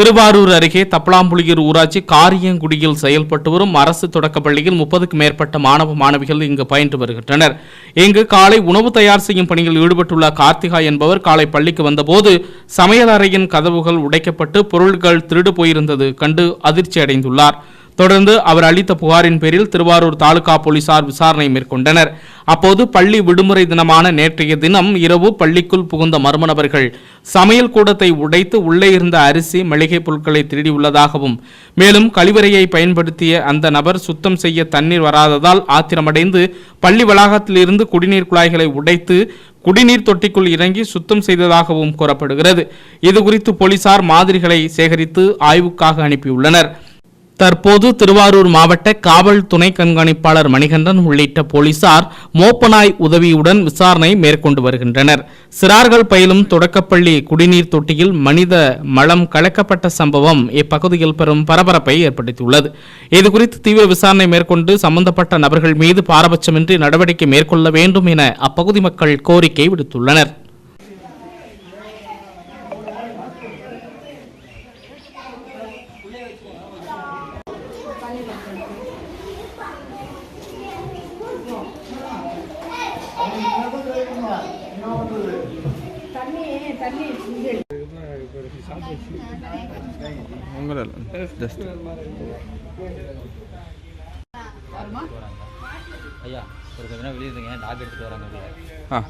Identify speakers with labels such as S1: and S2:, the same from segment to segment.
S1: திருவாரூர் அருகே தப்பலாம்புலியூர் ஊராட்சி காரியங்குடியில் செயல்பட்டு வரும் அரசு தொடக்கப் பள்ளியில் முப்பதுக்கும் மேற்பட்ட மாணவ மாணவிகள் இங்கு பயின்று வருகின்றனர். இங்கு காலை உணவு தயார் செய்யும் பணியில் ஈடுபட்டுள்ள கார்த்திகா என்பவர் காலை பள்ளிக்கு வந்தபோது சமையல் அறையின் கதவுகள் உடைக்கப்பட்டு பொருட்கள் திருடு போயிருந்தது கண்டு அதிர்ச்சி அடைந்துள்ளார் தொடர்ந்து அவர் அளித்த புகாரின் பேரில் திருவாரூர் தாலுகா போலீசார் விசாரணை மேற்கொண்டனர். அப்போது பள்ளி விடுமுறை தினமான நேற்றைய தினம் இரவு பள்ளிக்குள் புகுந்த மர்ம நபர்கள் சமையல் கூடத்தை உடைத்து உள்ளே இருந்த அரிசி மளிகை பொருட்களை திருடியுள்ளதாகவும் மேலும் கழிவறையை பயன்படுத்திய அந்த நபர் சுத்தம் செய்ய தண்ணீர் வராததால் ஆத்திரமடைந்து பள்ளி வளாகத்திலிருந்து குடிநீர் குழாய்களை உடைத்து குடிநீர் தொட்டிக்குள் இறங்கி சுத்தம் செய்ததாகவும் கூறப்படுகிறது. இதுகுறித்து போலீசார் மாதிரிகளை சேகரித்து ஆய்வுக்காக அனுப்பியுள்ளனர். தற்போது திருவாரூர் மாவட்ட காவல் துணை கண்காணிப்பாளர் மணிகண்டன் உள்ளிட்ட போலீசார் மோப்பனாய் உதவியுடன் விசாரணை மேற்கொண்டு வருகின்றனர். சிறார்கள் பயிலும் தொடக்கப்பள்ளி குடிநீர் தொட்டியில் மனித மலம் கலக்கப்பட்ட சம்பவம் இப்பகுதியில் பெரும் பரபரப்பை ஏற்படுத்தியுள்ளது. இதுகுறித்து தீவிர விசாரணை மேற்கொண்டு சம்பந்தப்பட்ட நபர்கள் மீது பாரபட்சமின்றி நடவடிக்கை மேற்கொள்ள வேண்டும் என அப்பகுதி மக்கள் கோரிக்கை விடுத்துள்ளனர்.
S2: உங்கள ஜஸ்ட்
S3: ஐயா ஒரு கொஞ்ச நேரம் வெளியே இருந்துங்க டாக் எடுத்துட்டு வராங்க
S2: ஆ.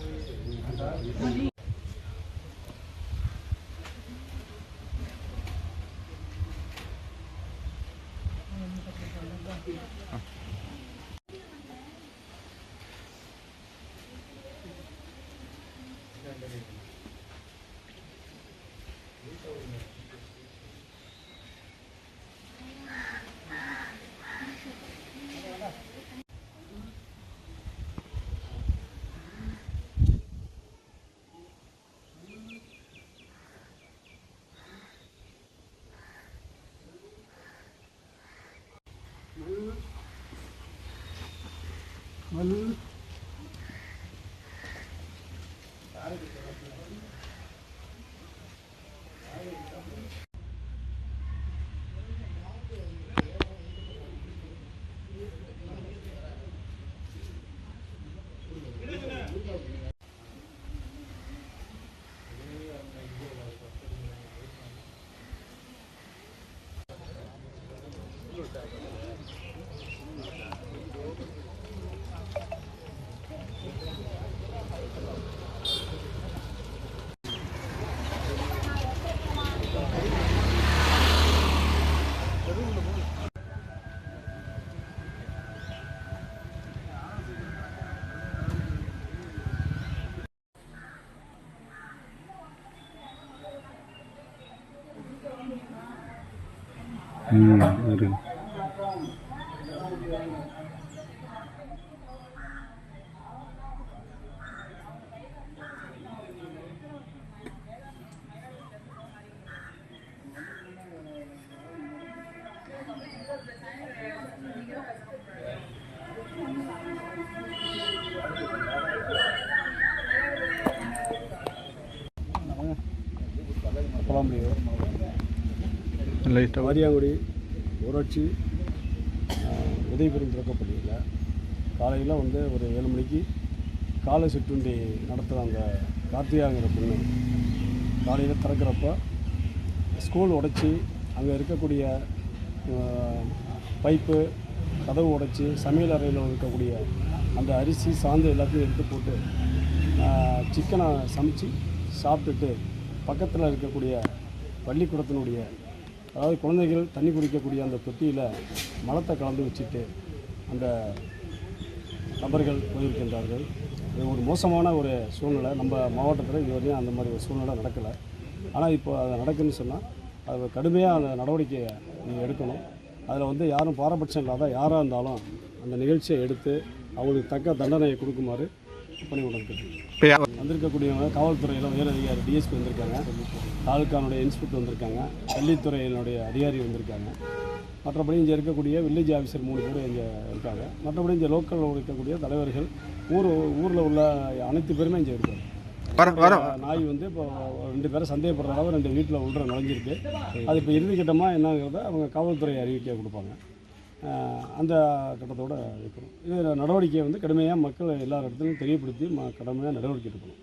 S2: ம் இருக்கு
S4: பழம்புலியூர்
S2: லைட்டாக
S4: வாரியாங்குடி ஊராட்சி உதயபுரம் தொடக்கப்பள்ளியில் காலையில் வந்து ஒரு ஏழு மணிக்கு காலை சிற்றுண்டி நடத்துகிற அந்த கார்த்திகாங்கிற பொண்ணு. காலையில் திறக்கிறப்ப ஸ்கூல் உடைச்சி அங்கே இருக்கக்கூடிய பைப்பு கதவு உடைச்சி சமையல் அறையில் இருக்கக்கூடிய அந்த அரிசி சாந்து எல்லாத்தையும் எடுத்து போட்டு சிக்கனை சமைச்சு சாப்பிட்டுட்டு பக்கத்தில் இருக்கக்கூடிய பள்ளிக்கூடத்தினுடைய அதாவது குழந்தைகள் தண்ணி குடிக்கக்கூடிய அந்த தொட்டியில் மலத்தை கலந்து வச்சுட்டு அந்த நபர்கள் போயிருக்கின்றார்கள். இது ஒரு மோசமான ஒரு சூழ்நிலை. நம்ம மாவட்டத்தில் இதுவரையும் அந்த மாதிரி ஒரு சூழ்நிலை நடக்கலை. ஆனால் இப்போ அது நடக்குதுன்னு சொன்னால் அது கடுமையாக அந்த நடவடிக்கையை நீங்கள் எடுக்கணும். அதில் வந்து யாரும் பாரபட்சம் இல்லாத யாராக இருந்தாலும் அந்த நிகழ்ச்சியை எடுத்து அவங்களுக்கு தக்க தண்டனையை கொடுக்குமாறு
S2: இப்போ யா-
S4: வந்திருக்கக்கூடியவங்க காவல்துறையில் உயர் அதிகாரி டிஎஸ்பி வந்திருக்காங்க. தாலுக்கானுடைய இன்ஸ்பெக்டர் வந்திருக்காங்க. பள்ளித்துறையினுடைய அதிகாரி வந்திருக்காங்க. மற்றபடி இங்கே இருக்கக்கூடிய வில்லேஜ் ஆஃபீஸர் மூணு பேர் இங்கே இருக்காங்க. மற்றபடி இங்கே லோக்கலில் இருக்கக்கூடிய தலைவர்கள் ஊர் ஊரில் உள்ள அனைத்து பேருமே இங்கே இருக்காங்க. நாய் வந்து இப்போ ரெண்டு பேரும் சந்தேகப்படுறதாக ரெண்டு வீட்டில் உள்ள நுழைஞ்சிருக்கு. அது இப்போ இறுதி கட்டமாக என்னங்கிறத அவங்க காவல்துறை அறிவிக்கை கொடுப்பாங்க. அந்த கட்டத்தோட இருக்கணும். இது நடவடிக்கையை வந்து கடுமையாக மக்கள் எல்லா இடத்துலையும் தெரியப்படுத்தி ம கடுமையாக நடவடிக்கை எடுக்கணும்.